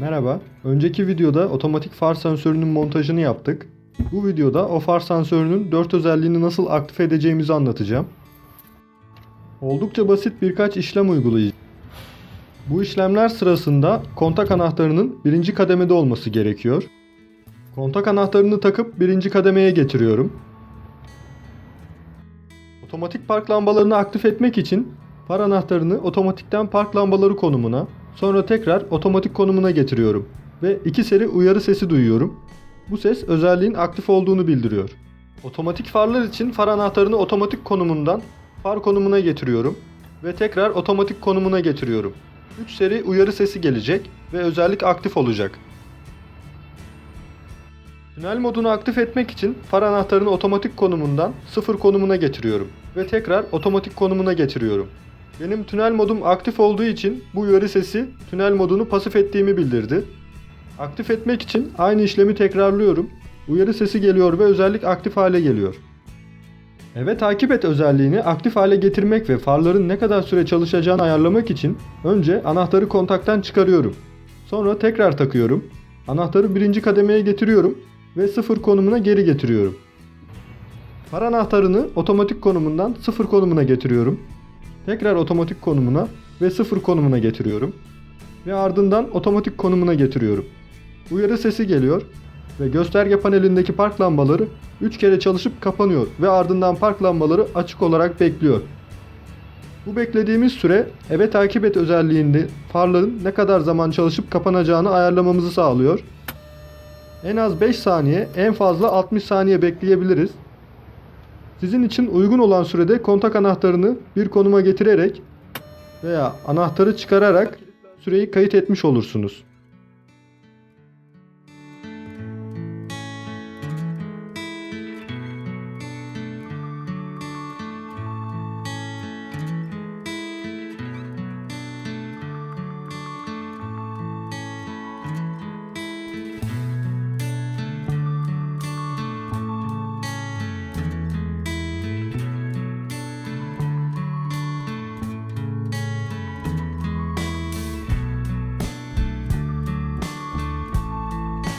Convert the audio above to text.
Merhaba. Önceki videoda otomatik far sensörünün montajını yaptık. Bu videoda o far sensörünün 4 özelliğini nasıl aktif edeceğimizi anlatacağım. Oldukça basit birkaç işlem uygulayacağım. Bu işlemler sırasında kontak anahtarının birinci kademede olması gerekiyor. Kontak anahtarını takıp birinci kademeye getiriyorum. Otomatik park lambalarını aktif etmek için far anahtarını otomatikten park lambaları konumuna, sonra tekrar otomatik konumuna getiriyorum ve iki seri uyarı sesi duyuyorum. Bu ses özelliğin aktif olduğunu bildiriyor. Otomatik farlar için far anahtarını otomatik konumundan far konumuna getiriyorum ve tekrar otomatik konumuna getiriyorum. 3 seri uyarı sesi gelecek ve özellik aktif olacak. Tünel modunu aktif etmek için far anahtarını otomatik konumundan sıfır konumuna getiriyorum ve tekrar otomatik konumuna getiriyorum. Benim tünel modum aktif olduğu için bu uyarı sesi tünel modunu pasif ettiğimi bildirdi. Aktif etmek için aynı işlemi tekrarlıyorum. Uyarı sesi geliyor ve özellik aktif hale geliyor. Eve takip et özelliğini aktif hale getirmek ve farların ne kadar süre çalışacağını ayarlamak için önce anahtarı kontaktan çıkarıyorum. Sonra tekrar takıyorum. Anahtarı birinci kademeye getiriyorum ve sıfır konumuna geri getiriyorum. Far anahtarını otomatik konumundan sıfır konumuna getiriyorum. Tekrar otomatik konumuna ve sıfır konumuna getiriyorum. Ve ardından otomatik konumuna getiriyorum. Uyarı sesi geliyor ve gösterge panelindeki park lambaları 3 kere çalışıp kapanıyor ve ardından park lambaları açık olarak bekliyor. Bu beklediğimiz süre eve takip et özelliğinde farların ne kadar zaman çalışıp kapanacağını ayarlamamızı sağlıyor. En az 5 saniye, en fazla 60 saniye bekleyebiliriz. Sizin için uygun olan sürede kontak anahtarını bir konuma getirerek veya anahtarı çıkararak süreyi kayıt etmiş olursunuz.